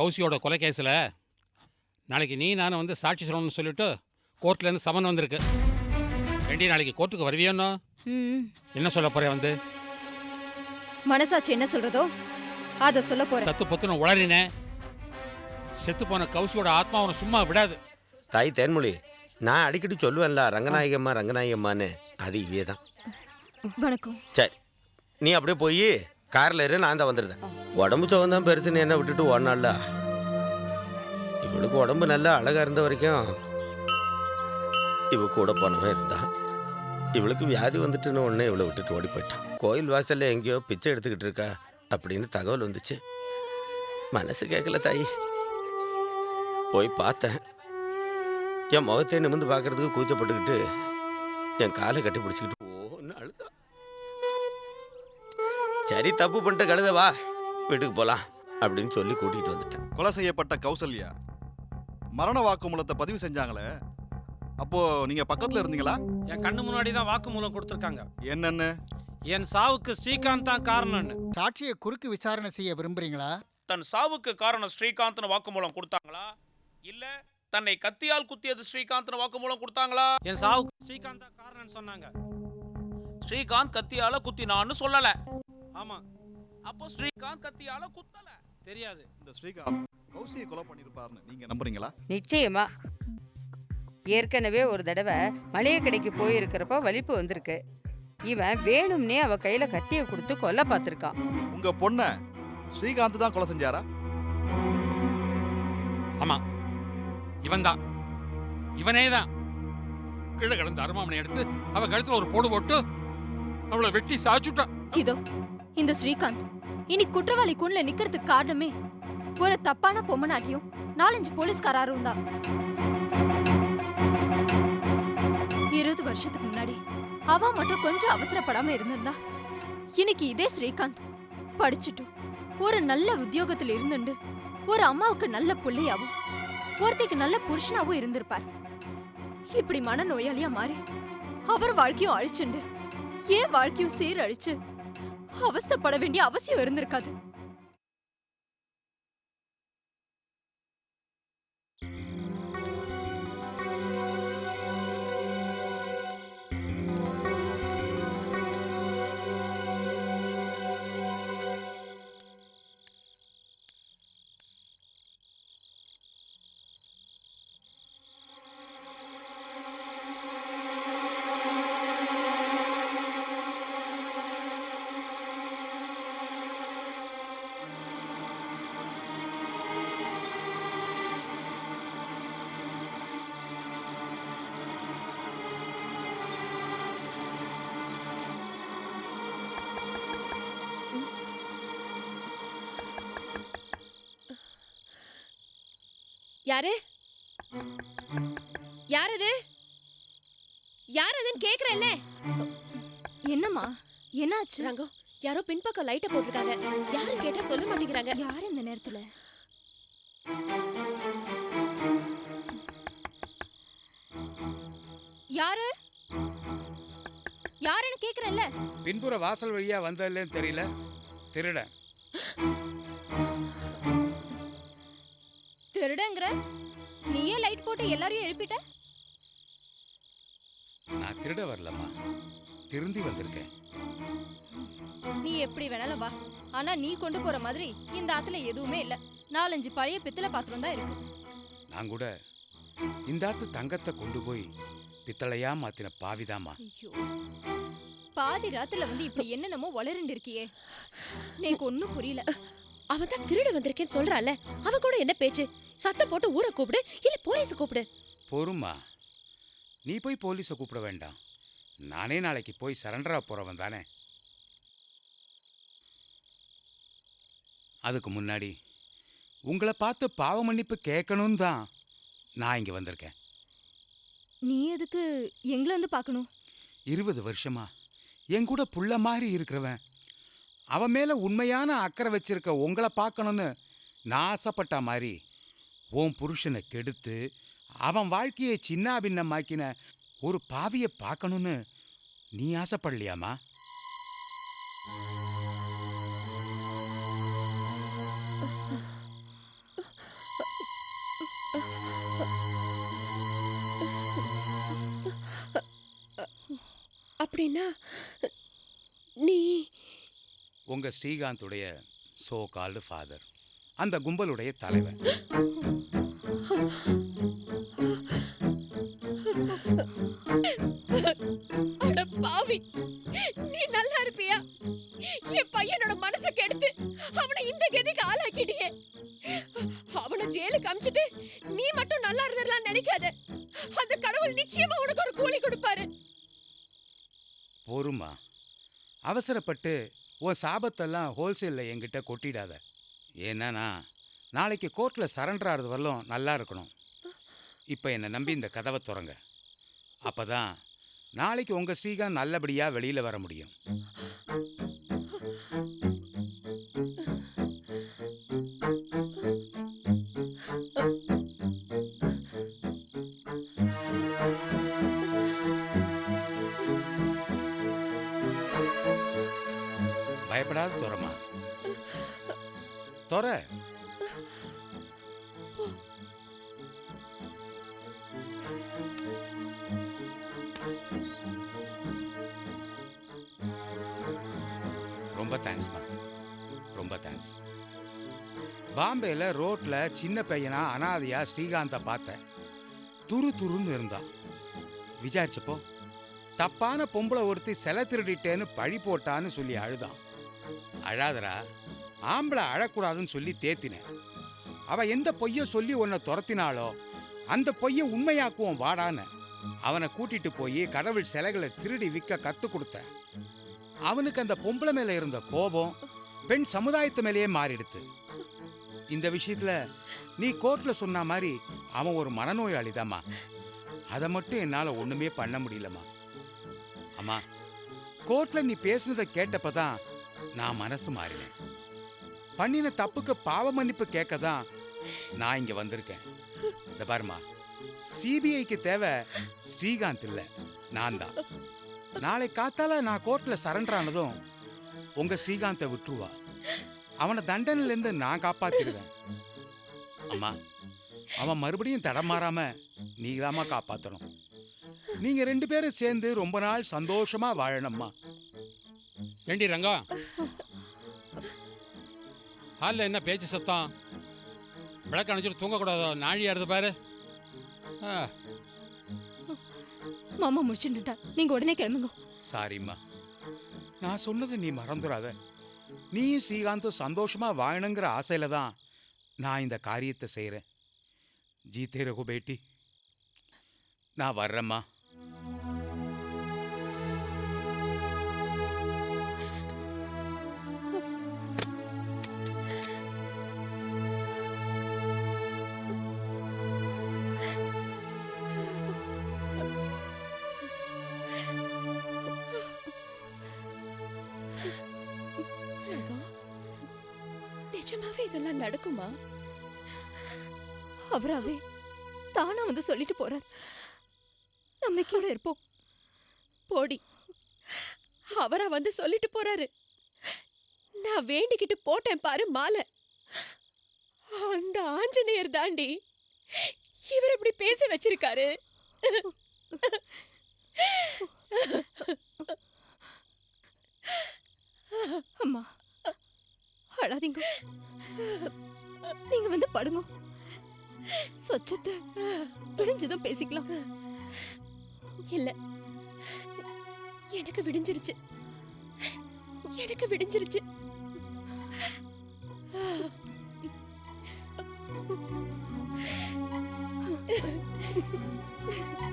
கௌசியோட கொலை கேஸில் நாளைக்கு நீ நானும் வந்து சாட்சி சொல்லணும்னு சொல்லிட்டு கோர்ட்லேருந்து சமன் வந்திருக்கு. வேண்டிய நாளைக்கு கோர்ட்டுக்கு வருவியோன்னோ ம். என்ன சொல்ல போறேன் வந்து? மனசாட்சி என்ன சொல்றதோ அத சொல்ல போறேன். தத்து பொத்துன்னு உளறினேன் செத்து போன கௌசியோட ஆத்மா அவனை சும்மா விடாது. தாய் தேன்மொழி நான் அடிக்கடி சொல்லுவேன்ல ரங்கநாயகம்மா ரங்கநாயகம்மான்னு. அது இவே தான் வணக்கம். சரி நீ அப்படியே போய் காரில் இரு நான் தான் வந்துடுறேன். உடம்பு சுகம் தான் பெருசுன்னு என்ன விட்டுட்டு ஓடனால இவளுக்கு உடம்பு நல்லா அழகா இருந்த வரைக்கும் இவ கூட போனவன் இருந்தான் இவளுக்கு வியாதி வந்துட்டுன்னு உடனே இவளை விட்டுட்டு ஓடி போயிட்டான். கோயில் வாசல்ல எங்கேயோ பிச்சை எடுத்துக்கிட்டு இருக்கா அப்படின்னு தகவல் வந்துச்சு. மனசு கேட்கல தாயி. போய் பார்த்தேன். என் முகத்தை நிமிந்து பார்க்கறதுக்கு கூச்சப்பட்டுக்கிட்டு என் காலை கட்டி பிடிச்சிக்கிட்டு ஓன்னு அழுதா? சரி தப்பு பண்ணிட்ட கழுத வா. வீட்டுக்கு போலாம் அப்படின்னு சொல்லி கூட்டிகிட்டு வந்துட்டேன். கொலை செய்யப்பட்ட கௌசல்யா மரண வாக்குமூலத்தை பதிவு செஞ்சாங்களே? அப்போ நீங்க பக்கத்துல இருந்தீங்களா? என் கண்ணு முன்னாடி தான் வாக்குமூலம் கொடுத்துருக்காங்க. என்னன்னு? என் சாவுக்கு ஸ்ரீகாந்த் தான் காரணம்னு. சாட்சியை குறுக்கு விசாரணை செய்ய விரும்புறீங்களா? தன் சாவுக்கு காரணம் ஸ்ரீகாந்த்னு வாக்குமூலம் கொடுத்தாங்களா? இல்ல தன்னை கத்தியால் குத்தியது ஸ்ரீகாந்த்னு வாக்குமூலம் கொடுத்தாங்களா? என் சாவுக்கு ஸ்ரீகாந்த் தான் காரணம்னு சொன்னாங்க. ஸ்ரீகாந்த் கத்தியால குத்தினான்னு சொல்லல. ஆமா. அப்போ ஸ்ரீகாந்த் கத்தியால குத்தல. தெரியாது. இந்த ஸ்ரீகாந்த் கௌசியை கொலை பண்ணிருப்பாருன்னு நீங்க நம்புறீங்களா? நிச்சயமா. ஏற்கனவே ஒரு தடவை மளிகை கடைக்கு போயிருக்கிறப்ப வலிப்பு வந்திருக்கு. இவன் வேணும்னே அவ கையில கத்திய கொடுத்து கொல்ல பார்த்திருக்கான். உங்க பொண்ண ஸ்ரீகாந்த் தான் கொலை செஞ்சாரா? ஆமா. இவன் தான். இவனே தான். கீழே கிடந்த அருமாமனை எடுத்து அவ கழுத்துல ஒரு போடு போட்டு அவளை வெட்டி சாச்சுட்டான். இதோ இந்த ஸ்ரீகாந்த். இனி குற்றவாளி கூண்ல நிக்கிறதுக்கு காரணமே ஒரு தப்பான பொம்மநாட்டியும் நாலஞ்சு போலீஸ்காரரும் தான். இருபது வருஷத்துக்கு முன்னாடி அவ மட்டும் கொஞ்சம் அவசரப்படாம இருந்திருந்தா இன்னைக்கு இதே ஸ்ரீகாந்த் படிச்சுட்டு ஒரு நல்ல உத்தியோகத்தில் இருந்துண்டு ஒரு அம்மாவுக்கு நல்ல பிள்ளையாவும் ஒருத்திக்கு நல்ல புருஷனாவும் இருந்திருப்பார். இப்படி மன நோயாளியா மாறி அவர் வாழ்க்கையும் அழிச்சுண்டு ஏன் வாழ்க்கையும் சீரழிச்சு அவஸ்தைப்பட வேண்டிய அவசியம் இருந்திருக்காது. யாரு? யார் அது யார் அதுன்னு கேக்குறேன்ல. என்னம்மா? என்னாச்சு? ரங்கோ யாரோ பின்பக்கம் லைட்ட போட்டிருக்காங்க. யாரு கேட்டா சொல்ல மாட்டேங்கிறாங்க. யார் இந்த நேரத்துல? யாரு? யாருன்னு கேக்குறேன்ல. பின்புற வாசல் வழியா வந்ததுலேன்னு தெரியல. திருடன். திருடங்கிற நீயே லைட் போட்டு எல்லாரையும் எழுப்பிட்ட? நான் திருட வரலம்மா. திருந்தி வந்திருக்கேன். நீ எப்படி வேணாலும் வா. ஆனா நீ கொண்டு போற மாதிரி இந்த ஆத்துல எதுவுமே இல்ல. நாலஞ்சு பழைய பித்தளை பாத்திரம் தான் இருக்கு. நான் கூட இந்தாத்து தங்கத்தை கொண்டு போய் பித்தளையா மாத்தின பாவிதாம்மா ஐயோ. பாதி ராத்துல வந்து இப்படி என்னென்னமோ வளருண்டு இருக்கியே. எனக்கு ஒண்ணும் புரியல. அவன் தான் திருட வந்திருக்கேன்னு சொல்றான்ல அவன் கூட என்ன பேச்சு? சத்தம் போட்டு ஊரை கூப்பிடு இல்ல போலீஸ கூப்பிடு. பொறுமா? நீ போய் போலீஸை கூப்பிட வேண்டாம். நானே நாளைக்கு போய் சரண்டரா போறவன் தானே. அதுக்கு முன்னாடி உங்களை பார்த்து பாவ மன்னிப்பு கேட்கணும் தான் நான் இங்கே வந்திருக்கேன். நீ எதுக்கு எங்களை வந்து பார்க்கணும்? இருபது வருஷமா என் கூட புள்ள மாதிரி இருக்கிறவன். அவன் மேலே உண்மையான அக்கறை வச்சிருக்க உங்களை பார்க்கணுன்னு நான் ஆசைப்பட்ட மாதிரி உன் புருஷனை கெடுத்து அவன் வாழ்க்கையை சின்னாபின்னமாக்கின ஒரு பாவியை பார்க்கணும்னு நீ ஆசைப்படலையாமா அப்படின்னா நீ உங்கள் ஸ்ரீகாந்துடைய சோ கால்டு ஃபாதர் அந்த கும்பலுடைய தலைவன் அட பாவி நீ நல்லா இருப்பியா? என் பையனோட மனசை கெடுத்து அவனை இந்த கதிக்கு ஆளாக்கிட்டியே. அவனை ஜெயிலுக்கு அமிச்சிட்டு நீ மட்டும் நல்லா இருந்துடலாம் நினைக்காத. அந்த கடவுள் நிச்சயமா உனக்கு ஒரு கூலி கொடுப்பாரு. பொறுமா அவசரப்பட்டு உன் சாபத்தெல்லாம் ஹோல்சேலில் என்கிட்ட கொட்டிடாத. ஏன்னா நாளைக்கு கோர்ட்டில் சரண்டர் ஆகிறது வரலும் நல்லா இருக்கணும். இப்போ என்னை நம்பி இந்த கதவை துறங்க. அப்போ தான் நாளைக்கு உங்கள் ஸ்ரீகாந்த் நல்லபடியாக வெளியில் வர முடியும். பயப்படாத துறமா துற. ரொம்ப தேங்க்ஸ்மா ரொம்ப தேங்க்ஸ் பாம்பேல ரோட்ல சின்ன பையனா அனாதையா ஸ்ரீகாந்தை பார்த்தேன் துரு துருன்னு இருந்தான் விசாரிச்சப்போ. தப்பான பொம்பளை ஒருத்தி செலை திருடிட்டேன்னு பழி போட்டான்னு சொல்லி அழுதான். அழாதரா ஆம்பளை அழக்கூடாதுன்னு சொல்லி தேத்தினேன். அவ எந்த பொய்ய சொல்லி உன்னை துரத்தினாலோ அந்த பொய்ய உண்மையாக்குவோம் வாடான்னு அவனை கூட்டிட்டு போய் கடவுள் சிலைகளை திருடி விற்க கத்து கொடுத்த அவனுக்கு அந்த பொம்பளை மேல இருந்த கோபம் பெண் சமுதாயத்து மேலேயே மாறிடுத்து. இந்த விஷயத்துல நீ கோர்ட்ல சொன்ன மாதிரி அவன் ஒரு மனநோயாளிதாம்மா. அதை மட்டும் என்னால ஒண்ணுமே பண்ண முடியலம்மா. அம்மா கோர்ட்ல நீ பேசுனதை கேட்டப்பதான் நான் மனசு மாறினேன். பண்ணின தப்புக்கு பாவ மன்னிப்பு கேட்க தான் நான் இங்க வந்திருக்கேன். இந்த பாருமா சிபிஐக்கு தேவை ஸ்ரீகாந்த் இல்ல நான் தான். நாளை காத்தால நான் கோர்ட்ல சரண்டர் ஆனதும் உங்க ஸ்ரீகாந்தை விட்டுருவா. அவனை தண்டனையில இருந்து நான் காப்பாத்திடுவேன். அம்மா அவன் மறுபடியும் தடமாறாம நீங்களாமா காப்பாத்தணும். நீங்க ரெண்டு பேரும் சேர்ந்து ரொம்ப நாள் சந்தோஷமா வாழணும்மா. ஏண்டி ரங்கா ஹாலில் என்ன பேச்சு சத்தம்? விளக்கு அணைச்சிட்டு தூங்கக்கூடாதோ? நாழி ஏறுது பாரு. ஆ, மாமா முடிச்சுட்டா நீங்க உடனே கிளம்புங்க. சாரிம்மா. நான் சொன்னது நீ மறந்துடாத நீயும் ஸ்ரீகாந்தும் சந்தோஷமா வாழணுங்கிற ஆசையில தான் நான் இந்த காரியத்தை செய்கிறேன் ஜீத்தே ரகு பேட்டி. நான் வர்றேம்மா. நிஜமாவே இதெல்லாம் நடக்குமா? அவராவே தானா வந்து சொல்லிட்டு போறார். நம்பிக்கையோட இருப்போம். போடி. அவரா வந்து சொல்லிட்டு போறாரு. நான் வேண்டிக்கிட்டு போட்டேன் பாரு மாலை. அந்த ஆஞ்சநேயர் தாண்டி இவர் இப்படி பேச வச்சிருக்காரு. அம்மா. அழாதீங்க. நீங்க வந்து படுங்க. சொச்சத்தை விடிஞ்சதும் பேசிக்கலாம். இல்ல. எனக்கு விடிஞ்சிருச்சு. எனக்கு விடிஞ்சிருச்சு. சரி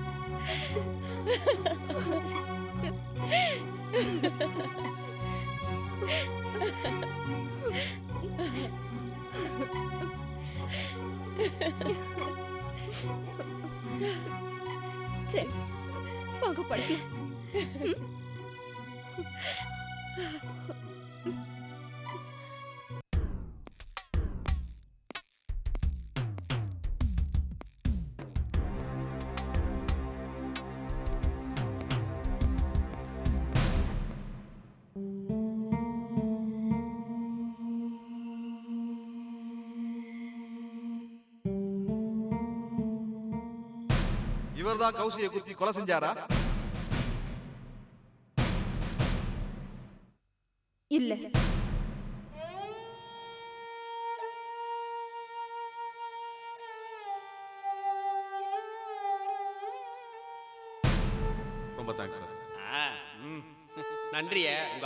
இவர்தான் கௌசியை குத்தி கொலை செஞ்சாரா? இல்லை.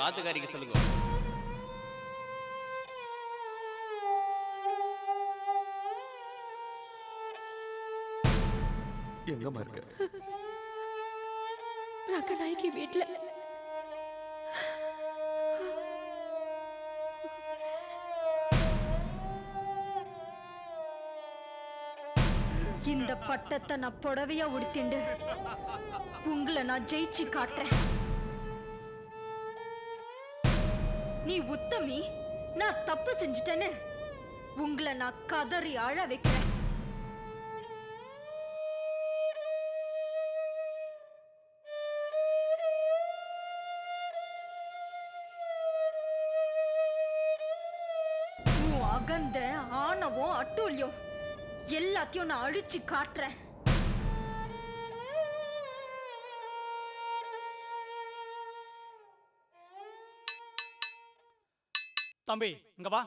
உங்க ஆத்துக்காரிக்கு சொல்லுங்க. எங்கம்மா இருக்க? ரங்கநாயகி வீட்ல. இந்த பட்டத்தை நான் புடவையா உடுத்திண்டு உங்களை நான் ஜெயிச்சு காட்டுறேன். நீ உத்தமி நான் தப்பு செஞ்சிட்டேன்னு உங்களை நான் கதறி அழ வைக்கிறேன். அகந்த ஆணவம் அட்டூழியம் எல்லாத்தையும் நான் அழிச்சு காட்டுறேன். தம்பி இங்க வா.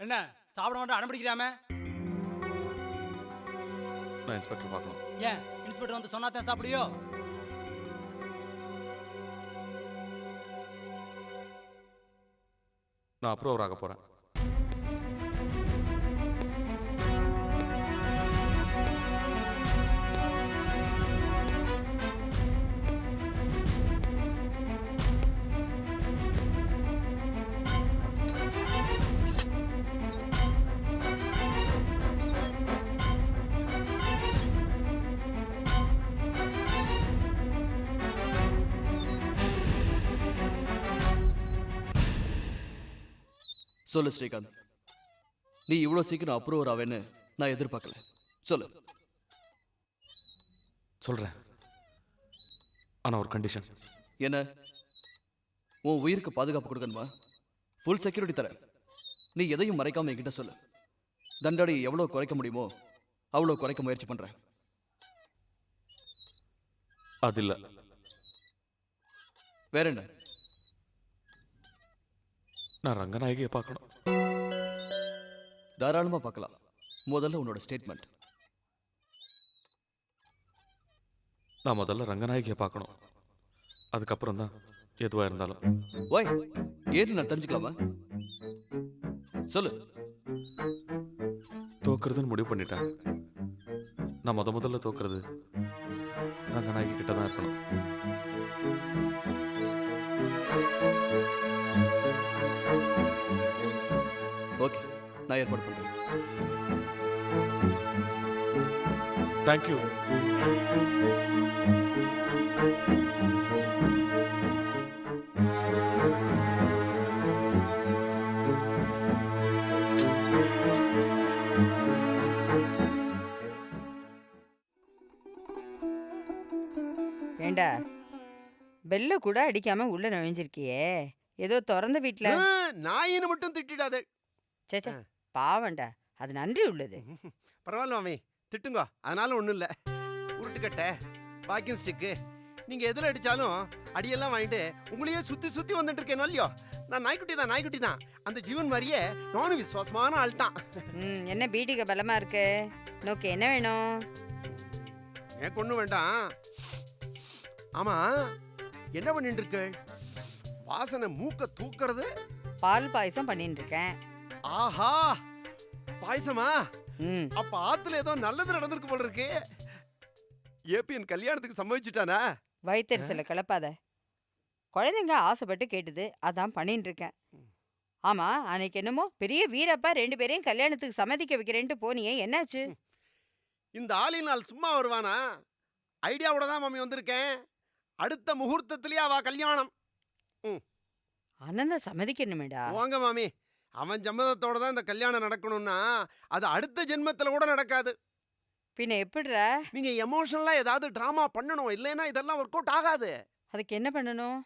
என்ன சாப்பிட மாட்டோம் அடம்பிடிக்கிறாம நான் இன்ஸ்பெக்டர் பார்க்கணும். ஏன் இன்ஸ்பெக்டர் வந்து சொன்னாதான் சாப்பிடுயோ நான் அப்ரூவர் ஆக போகிறேன் சொல்லு ஸ்ரீகாந்த். நீ இவ்வளோ சீக்கிரம் அப்ரூவர் ஆவேன்னு நான் எதிர்பார்க்கல. சொல்லு. சொல்கிறேன் ஆனால் ஒரு கண்டிஷன் என்ன? உன் உயிருக்கு பாதுகாப்பு கொடுக்கணுமா? ஃபுல் செக்யூரிட்டி தரேன். நீ எதையும் மறைக்காம என்கிட்ட சொல்லு. தண்டனை எவ்வளோ குறைக்க முடியுமோ அவ்வளோ குறைக்க முயற்சி பண்றேன். அது இல்லை. வேற என்ன? நான் ரங்கநாயகியை பார்க்கணும். தாராளமா பார்க்கலாம். முதல்ல உன்னோட ஸ்டேட்மெண்ட் நான் முதல்ல ரங்கநாயகியை பார்க்கணும். அதுக்கப்புறம் தான் எதுவாக இருந்தாலும். ஓய் ஏன்னு நான் தெரிஞ்சுக்கலாமா? சொல்லு. தோக்குறதுன்னு முடிவு பண்ணிட்டேன். நான் முத முதல்ல தோக்குறது ரங்கநாயகி கிட்ட தான் இருக்கணும். ஓகே நான் ஏற்பாடு பண்றேன். தேங்க்யூ ஏண்டா? பெல்ல கூட அடிக்காம உள்ள நுழைஞ்சிருக்கியே. ஏதோ திறந்த வீட்ல. நாயின்னு மட்டும் திட்டிடாத. சேச்சே பாவண்டா அது நன்றி உள்ளது. பரவாயில்ல மாமி. திட்டுங்க. அதனால ஒன்றும் இல்லை. உருட்டுக்கட்டை வாக்கிங் ஸ்டிக்கு நீங்கள் எதில் அடித்தாலும் அடியெல்லாம் வாங்கிட்டு உங்களையே சுற்றி சுற்றி வந்துட்டு இருக்கேனோ இல்லையோ? நான் நாய்க்குட்டி தான் நாய்க்குட்டி தான். அந்த ஜீவன் மாதிரியே நானும் விசுவாசமான ஆள் தான். ம் என்ன பீடிக பலமா இருக்கு? நோக்கு என்ன வேணும்? ஏன் கொண்டு வேண்டாம். ஆமாம் என்ன பண்ணிட்டு இருக்கு வாசனை மூக்க தூக்குறது? பால் பாயசம் பண்ணிட்டு இருக்கேன் ஆஹா! பாயசமா? ம். அப்ப ஆத்துல ஏதோ நல்லது நடந்திருக்கு போல இருக்கு ஏபிஎன் கல்யாணத்துக்கு சம்மதிச்சுட்டானா? வயிற்றுச்சல கிளப்பாத குழந்தைங்க ஆசைப்பட்டு கேட்டுது. அதான் பண்ணிட்டு இருக்கேன் ஆமா அன்னைக்கு என்னமோ பெரிய வீரப்பா ரெண்டு பேரையும் கல்யாணத்துக்கு சம்மதிக்க வைக்கிறேன்ட்டு போனியே. என்னாச்சு? இந்த ஆளின் நாள் சும்மா வருவானா? ஐடியாவோட தான் மாமி வந்திருக்கேன். அடுத்த முகூர்த்தத்திலேயே அவ கல்யாணம். அனந்த சம்மதிக்கணுமேடா. வாங்க மாமி. அவன் சம்மதத்தோட தான் இந்த கல்யாணம் நடக்கணும்னா அது அடுத்த ஜென்மத்துல கூட நடக்காது. பின்ன எப்படிடா? நீங்க எமோஷனலா ஏதாவது டிராமா பண்ணணும். இல்லைன்னா இதெல்லாம் ஒர்க் அவுட் ஆகாது. அதுக்கு என்ன பண்ணணும்?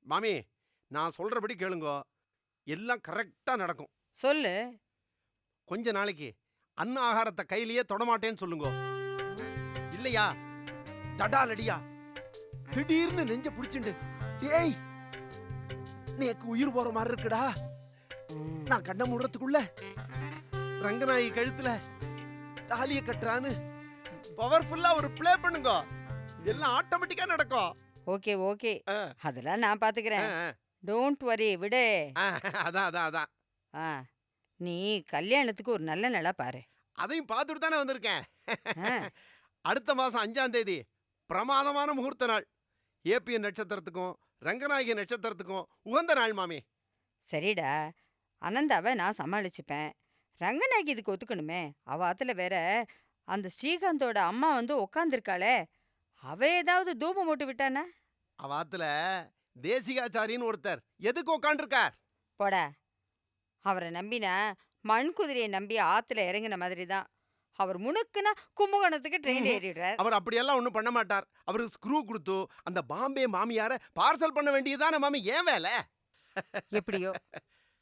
மாமி நான் சொல்றபடி கேளுங்க. எல்லாம் கரெக்டா நடக்கும். சொல்லு. கொஞ்ச நாளைக்கு அன்ன ஆகாரத்தை கையிலேயே தொடமாட்டேன்னு சொல்லுங்க. இல்லையா? தடாலடியா திடீர்னு நெஞ்ச புடிச்சுண்டு டேய் நேக்கு உயிர் போற மாதிரி இருக்குடா. நான் கண்ண மூடுறதுக்குள்ள ரங்கநாயகி கழுத்துல தாலிய கட்டுறான்னு பவர்ஃபுல்லா ஒரு ப்ளே பண்ணுங்க. எல்லாம் ஆட்டோமேட்டிக்கா நடக்கும். Okay okay. அதெல்லாம் நான் பாத்துக்கிறேன். டோன்ட் வரி விடு. அதான் அதான் அதான். ஆ நீ கல்யாணத்துக்கு ஒரு நல்ல நாளா பாரு. அதையும் பார்த்துட்டு தானே வந்திருக்கேன். அடுத்த மாசம் அஞ்சாம் தேதி பிரமாதமான முகூர்த்த நாள். ஏபிஎன் நட்சத்திரத்துக்கும் ரங்கநாயகி நட்சத்திரத்துக்கும் உகந்த நாள் மாமி. சரிடா. அனந்தாவை நான் சமாளிச்சுப்பேன். ரங்கநாயகி இதுக்கு ஒத்துக்கணுமே. அவ ஆத்துல வேற அந்த ஸ்ரீகாந்தோட அம்மா வந்து உக்காந்துருக்காளே. அவ ஏதாவது தூபம் போட்டு விட்டானா? அவாத்துல தேசிகாச்சாரின்னு ஒருத்தர் எதுக்கு உட்காண்டிருக்கார் போடா. அவரை நம்பினா மண் குதிரையை நம்பி ஆத்துல இறங்கின மாதிரி தான் அவர் முணுக்குனா கும்பகோணத்துக்கு ட்ரெயின். ஏறிடுறார். அவர் அப்படியெல்லாம் ஒன்றும் பண்ண மாட்டார். அவருக்கு ஸ்க்ரூ கொடுத்து அந்த பாம்பே மாமியார பார்சல் பண்ண வேண்டியதுதானே மாமி? ஏன் வேலை? எப்படியோ?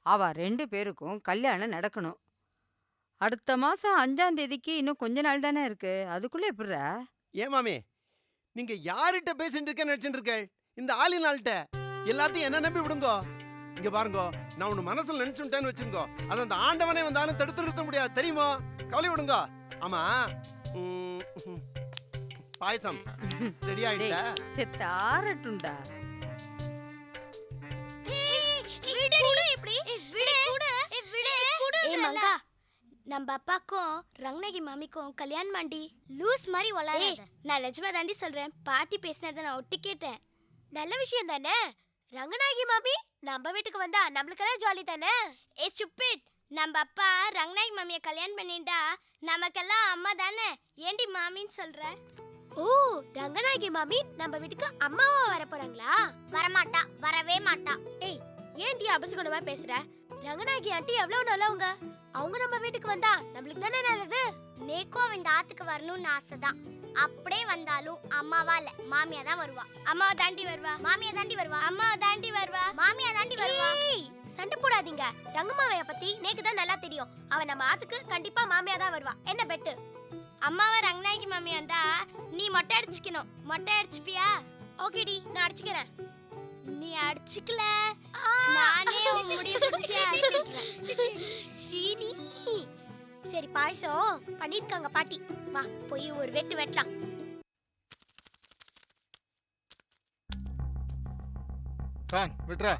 அவ ரெண்டு பேருக்கும் கல்யாணம் நடக்கணும். அடுத்த மாசம் அஞ்சாம் தேதிக்கு இன்னும் கொஞ்ச நாள் தானே இருக்கு. அதுக்குள்ள எப்படிடா? ஏன் மாமி? நீங்க யார்கிட்ட பேசிட்டு இருக்க நினைச்சிட்டு இருக்கேள் இந்த ஆளினாள்கிட்ட எல்லாத்தையும் என்ன நம்பி விடுங்கோ. இங்க பாருங்கோ நான் ஒண்ணு மனசுல நினைச்சுட்டேன்னு வச்சுங்கோ அது அந்த ஆண்டவனே வந்தாலும் தடுத்து நிறுத்த முடியாது. தெரியுமோ? கவலை விடுங்க ஆமா. ம், ம். பாயசம். ரெடி ஆயிட்ட? செத்தாரட்டுண்டா மங்கா. நம்ம அப்பாக்கும் ரங்கநாயகி மாமிக்கும் கல்யாணம் மாண்டி லூஸ் மாதிரி வளராத. நான் நிஜமா தாண்டி சொல்றேன். பாட்டி பேசினதை நான் ஒட்டி கேட்டேன். நல்ல விஷயம் தானே? ரங்கநாயகி மாமி நம்ம வீட்டுக்கு வந்தா நம்மளுக்கெல்லாம் ஜாலி தானே? ஏ ஸ்டூபிட் நம்ம அப்பா ரங்கநாயகி மாமியை கல்யாணம் பண்ணிட்டா நமக்கெல்லாம் அம்மா தானே? ஏண்டி மாமின்னு சொல்ற? ஓ ரங்கநாயகி மாமி நம்ம வீட்டுக்கு அம்மாவா வர போறாங்களா? வரமாட்டா வரவே மாட்டா. ஏய் ஏன்டி அபசகுணமா பேசுற? ரங்கநாயகி ஆண்டி எவ்வளவு நல்லவங்க? அவங்க நம்ம வீட்டுக்கு வந்தா நம்மளுக்கு தானே நல்லது? நேக்கும் இந்த ஆத்துக்கு வரணும்னு ஆசைதான். அப்படியே வந்தாலும் அம்மாவா இல்ல மாமியா தான் வருவா. அம்மாவை தாண்டி வருவா. மாமியா தாண்டி வருவா. அம்மாவை தாண்டி வருவா. மாமியா தாண்டி வருவா. சண்டை போடாதீங்க. ரங்கம்மாவைய பத்தி நேக்கு தான் நல்லா தெரியும். அவ நம்ம ஆத்துக்கு கண்டிப்பா மாமியா தான் வருவா. என்ன பெட்டு? அம்மாவை ரங்கநாயகி மாமி வந்தா நீ மொட்டை அடிச்சுக்கணும். மொட்டை அடிச்சுப்பியா? ஓகேடி நான் அடிச்சுக்கிறேன். நீ அடிச்சுக்கல. நானே உன் முடிய பிடிச்சி ஸ்ரீனி சரி பாயசம் பண்ணிருக்காங்க பாட்டி. வா போய் ஒரு வெட்டு வெட்டலாம். கான் விட்றா.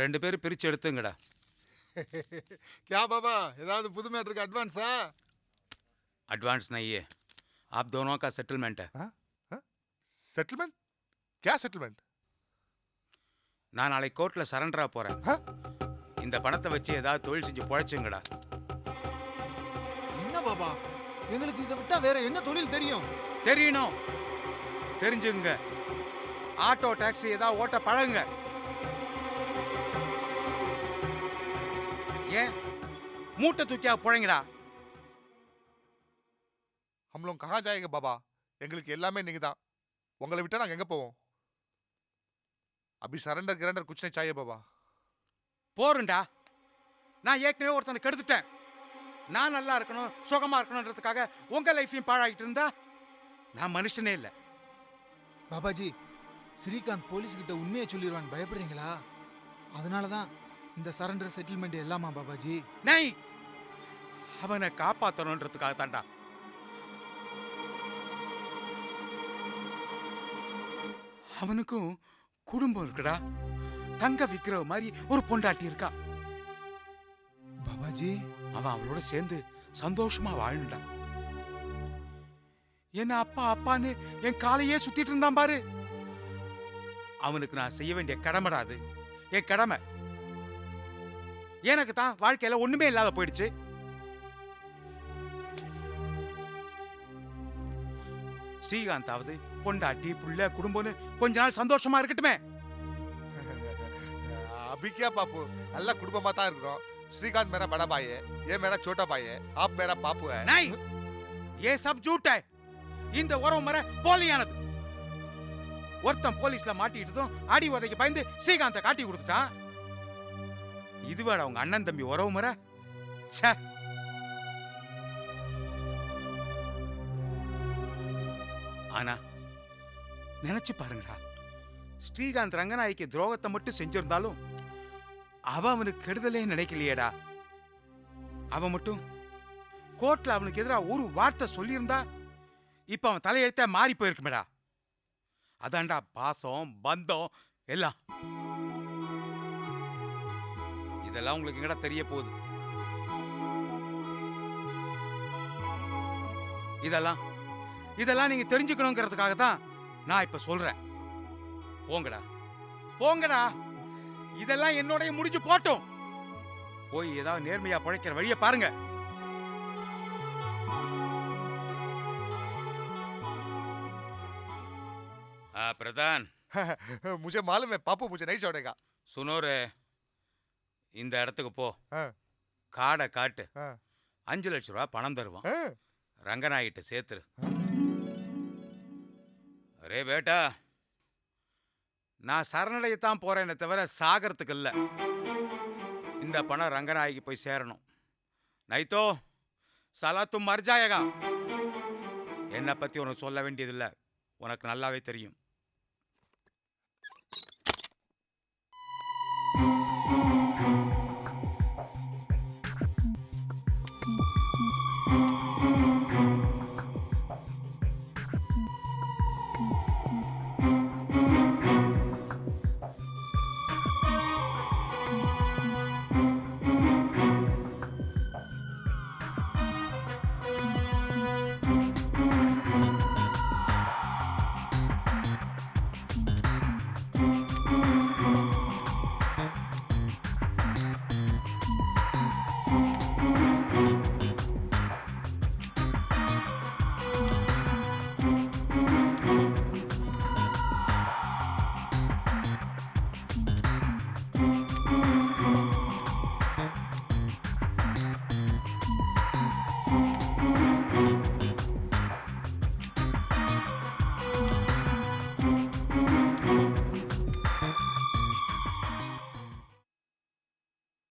ரெண்டு பேரும் பிரிச்சு எடுத்துங்கடா क्या बाबा ஏதாவது புது மேட்டருக்கு அட்வான்ஸா एडवांस नहीं है आप दोनों का सेटलमेंट है செட்டில்மெண்ட் क्या செட்டில்மெண்ட் நான் நாளைக்கு கோர்ட்டில் சரண்டரா போகிறேன் ஆ? இந்த பணத்தை வச்சு ஏதாவது தொழில் செஞ்சு பொழைச்சுங்கடா என்ன பாபா எங்களுக்கு இதை விட்டா வேற என்ன தொழில் தெரியும் தெரியணும் தெரிஞ்சுங்க ஆட்டோ டாக்ஸி ஏதாவது ஓட்ட பழகுங்க ஏன் மூட்டை தூக்கியா புழங்கடா. हम लोग कहाँ जाएंगे எங்களுக்கு எல்லாமே நீங்க தான் உங்களை விட்டா நாங்க எங்க போவோம்? அபி சரண்டர் கிரண்டர் குச்னை சாயே பாபா. போருண்டா. நான் ஏற்கனவே ஒருத்தனை கெடுத்துட்டேன். நான் நல்லா இருக்கணும் சுகமா இருக்கணுன்றதுக்காக உங்க லைஃப்பையும் பாழாகிட்டு இருந்தா நான் மனுஷனே இல்லை. பாபாஜி ஸ்ரீகாந்த் போலீஸ்கிட்ட உண்மையை சொல்லிடுவான்னு பயப்படுறீங்களா? அதனால தான் இந்த சரண்டர் செட்டில்மெண்ட் எல்லாமா பாபாஜி? நை! அவனை காப்பாத்தணுன்றதுக்காக தான்டா அவனுக்கும் குடும்பம் இருக்குடா. தங்க விக்கிற மாதிரி ஒரு பொண்டாட்டி இருக்கா. பாபாஜி? அவன் அவளோட சேர்ந்து சந்தோஷமா வாழணும்டா. என்ன அப்பா அப்பான்னு என் காலையே சுத்திட்டு இருந்தான் பாரு. அவனுக்கு நான் செய்ய வேண்டிய கடமைடா அது. என் கடமை. எனக்கு தான் வாழ்க்கையில ஒண்ணுமே இல்லாத போயிடுச்சு ஸ்ரீகாந்தாவது பொண்டாட்டி புள்ள குடும்பம்னு கொஞ்ச நாள் சந்தோஷமா இருக்கட்டுமே अभी क्या पापू நல்லா குடும்பமா தான் இருக்கிறோம் ஸ்ரீகாந்த் मेरा बड़ा भाई है ये मेरा छोटा भाई है आप मेरा पापू है नहीं ये सब झूठ है இந்த உறவு முறை போலியானது ஒருத்தன் போலீஸ்ல மாட்டிக்கிட்டதும் அடி உதைக்கு பயந்து ஸ்ரீகாந்த காட்டி கொடுத்துட்டான் இதுவாட அவங்க அண்ணன் தம்பி உறவு முறை? சே ஆனா நினைச்சு பாருங்கடா. ஸ்ரீகாந்த் ரங்கநாய்க்கு துரோகத்தை மட்டும் செஞ்சிருந்தாலும் அவ அவனுக்கு கெடுதலே நினைக்கலையேடா. அவன் மட்டும் கோர்ட்ல அவனுக்கு எதிராக ஒரு வார்த்தை சொல்லியிருந்தா இப்ப அவன் தலையெழுத்த மாறி போயிருக்குமேடா. அதான்டா பாசம் பந்தம் எல்லாம். இதெல்லாம் உங்களுக்கு எங்கடா தெரிய போகுது இதெல்லாம் இதெல்லாம் நீங்க தெரிஞ்சுக்கணுங்கிறதுக்காக தான் நான் இப்ப சொல்றேன் போங்கடா போங்கடா இதெல்லாம் என்னோடய முடிஞ்சு போட்டும் போய் ஏதாவது நேர்மையா பழைக்கிற வழியை பாருங்க ஆ பிரதான் मुझे मालूम है पापू मुझे नहीं छोड़ेगा சுனோரு இந்த இடத்துக்கு போ. காடை காட்டு. அஞ்சு லட்ச ரூபா பணம் தருவான். ஆ. ரங்கநாயிட்ட சேர்த்துரு. அரே பேட்டா நான் சரணடையத்தான் போறேனே தவிர சாகறதுக்கு இல்லை. இந்த பணம் ரங்கநாய்க்கு போய் சேரணும். நைத்தோ சலாத்தும் மர்ஜாயகா. என்னை பத்தி உனக்கு சொல்ல வேண்டியதில்லை. உனக்கு நல்லாவே தெரியும்.